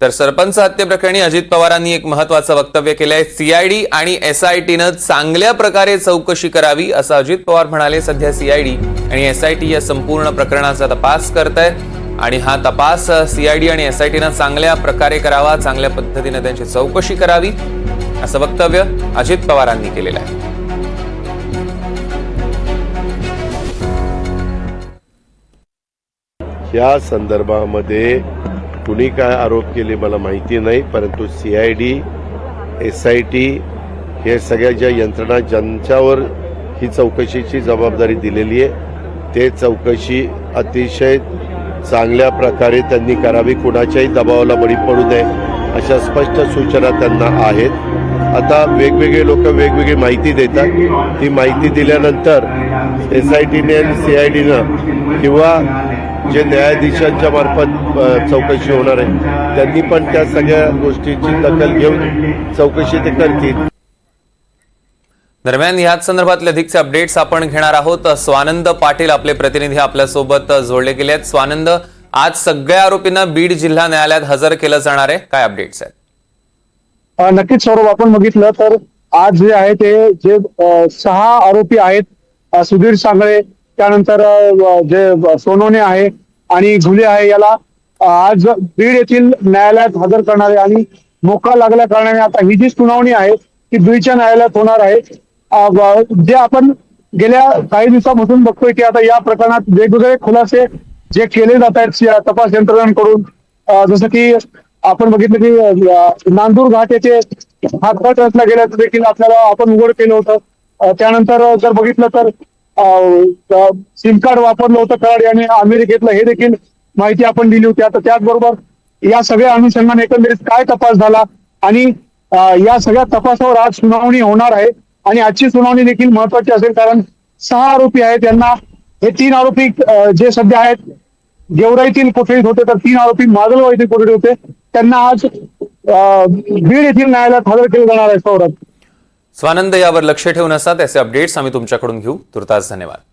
तर सरपंच हत्येप्रकरणी अजित पवारांनी एक महत्वाचं वक्तव्य केलंय. सीआयडी आणि एसआयटीनं चांगल्या प्रकारे चौकशी करावी असं अजित पवार म्हणाले. सध्या सीआयडी आणि एसआयटी या संपूर्ण प्रकरणाचा तपास करत आहे आणि हा तपास सीआयडी आणि एसआयटीनं चांगल्या प्रकारे करावा चांगल्या पद्धतीनं त्यांची चौकशी करावी असं वक्तव्य अजित पवारांनी केलेलं आहे. या संदर्भामध्ये कुणी काय आरोप केले मला माहिती नाही परंतु C I D S I T हे सगळ्या ज्या यंत्रणा ज्यांच्यावर ही चौकशीची जबाबदारी दिलेली आहे ते चौकशी अतिशय चांगल्या प्रकारे त्यांनी करावी कुणाच्याही दबावाला बळी पडू नये अशा स्पष्ट सूचना त्यांना आहेत. आता वेगवेगळे लोक वेगवेगळी माहिती देतात. ती माहिती दिल्यानंतर एस आय टीने आणि सी आय डीनं किंवा जे न्यायाधीशांच्या मार्फत चौकशी होणार आहे त्यांनी पण त्या सगळ्या गोष्टीची दखल घेऊन चौकशी ते करतील. दरम्यान याच संदर्भातले अधिकचे अपडेट्स आपण घेणार आहोत. स्वानंद पाटील आपले प्रतिनिधी आपल्यासोबत जोडले गेले आहेत. स्वानंद आज सगळ्या आरोपींना बीड जिल्हा न्यायालयात हजर केलं जाणार आहे. काय अपडेट्स आहेत? नक्कीच स्वरूप आपण बघितलं तर आज जे आहे ते जे सहा आरोपी आहेत सुधीर सांगळे त्यानंतर जे सोनोने आहे आणि झुले आहे याला आज बीड येथील न्यायालयात हजर करणारे आणि मोका लागल्या कारणाने आता ही जी सुनावणी आहे ती बीडच्या न्यायालयात होणार आहे. जे आपण गेल्या काही दिवसापासून बघतोय की आता या प्रकरणात वेगवेगळे खुलासे जे केले जात आहेत तपास यंत्रणांकडून जसं की आपण बघितलं की नांदूर घाट येथे हातभार रचला गेल्याचं देखील आपल्याला आपण उघड केलं होतं. त्यानंतर जर बघितलं तर सिम कार्ड वापरलं होतं कराड याने अमेरिकेतलं हे देखील माहिती आपण दिली होती. आता त्याचबरोबर या सगळ्या अनुषंगाने एकंदरीत काय तपास झाला आणि या सगळ्या तपासावर आज सुनावणी होणार आहे आणि आजची सुनावणी देखील महत्वाची असेल कारण सहा आरोपी आहेत यांना हे तीन आरोपी जे सध्या आहेत गेवराईतील कोठडीत होते तर तीन आरोपी माजलगाव येथील कोठडीत होते. त्यांना आज बीड येथील न्यायालयात हजर केले जाणार आहे सौरभ. स्वानंद यावर लक्ष ठेवून असा त्याचे अपडेट्स आम्ही तुमच्याकडून घेऊ. तुर्तास धन्यवाद.